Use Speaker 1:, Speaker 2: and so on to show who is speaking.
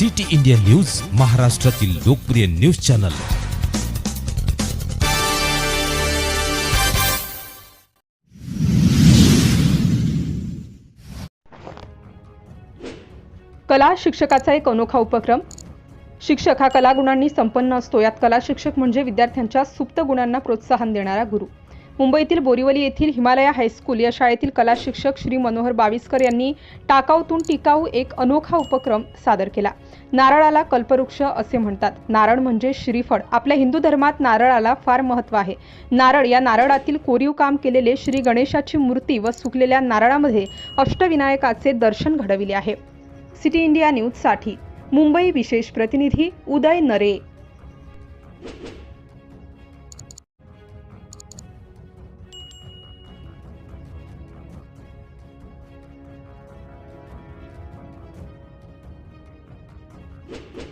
Speaker 1: City India news महाराष्ट्रातील लोकप्रिय news channel.
Speaker 2: कला शिक्षकाचा एक अनोखा उपक्रम. शिक्षक हा कलागुणांनी संपन्न असतो. यात कला शिक्षक म्हणजे विद्यार्थ्यांच्या सुप्त गुणांना प्रोत्साहन देणारा गुरु. मुंबईतील बोरिवली येथील हिमालया हायस्कूल या शाळेतील कला शिक्षक श्री मनोहर बाविस्कर यांनी टाकाऊतून टिकाऊ एक अनोखा उपक्रम सादर केला. नारळाला कल्पवृक्ष असे म्हणतात. नारळ म्हणजे श्रीफळ. आपल्या हिंदू धर्मात नारळाला फार महत्त्व आहे. नारळ या नारळातील कोरीव काम केलेले श्री गणेशाची मूर्ती व सुकलेल्या नारळामध्ये अष्टविनायकाचे दर्शन घडविले आहे. सिटी इंडिया न्यूजसाठी मुंबई विशेष प्रतिनिधी उदय नरे. Thank you.